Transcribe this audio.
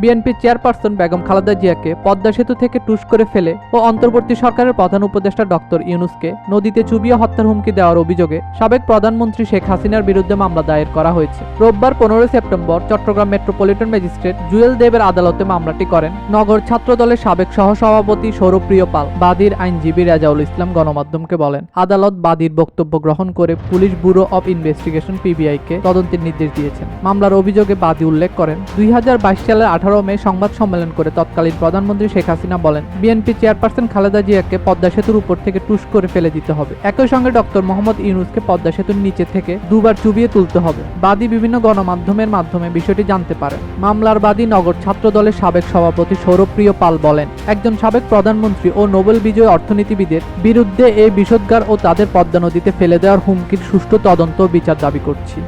BNP chairperson Begum Khaleda জিয়াকে পদ্মা সেতু থেকে টুস করে ফেলে ও অন্তর্বর্তী সরকারের প্রধান উপদেষ্টা ডক্টর ইউনুসকে নদীতে চুবিয়ে হত্যার হুমকি দেওয়ার অভিযোগে সাবেক প্রধানমন্ত্রী শেখ হাসিনার বিরুদ্ধে মামলা দায়ের করা হয়েছে। রোববার পনেরোই September Chattogram metropolitan magistrate Jewel দেবের আদালতে মামলাটি করেন নগর ছাত্র দলের সাবেক সহসভাপতি সৌরপ্রিয় পাল বাদীর আইনজীবী রাজাউল ইসলাম গণমাধ্যমকে বলেন, আদালত বাদীর বক্তব্য গ্রহণ করে পুলিশ ব্যুরো অব ইনভেস্টিগেশন পিবিআইকে তদন্তের নির্দেশ দিয়েছেন। মামলার অভিযোগে বাদী উল্লেখ করেন, দুই হাজার বাইশ সালের আঠারো মে সংবাদ সম্মেলন করে তৎকালীন প্রধানমন্ত্রী শেখ হাসিনা বলেন, বিএনপি চেয়ারপারসন খালেদা জিয়াকে পদ্মা সেতুর উপর থেকে টুস করে ফেলে দিতে হবে। একই সঙ্গে ডক্টর মোহাম্মদ ইউনুসকে পদ্মা সেতুর নিচে থেকে দুবার চুবিয়ে তুলতে হবে। বাদী বিভিন্ন গণমাধ্যমের মাধ্যমে বিষয়টি জানতে পারেন। মামলার বাদী নগর ছাত্র দলের সাবেক সভাপতি সৌরপ্রিয় পাল বলেন, একজন সাবেক প্রধানমন্ত্রী ও নোবেল বিজয়ী অর্থনীতিবিদের বিরুদ্ধে এই বিষোদ্গার ও তাদের পদ্মা নদীতে ফেলে দেওয়ার হুমকির সুষ্ঠু তদন্ত বিচার দাবি করছি।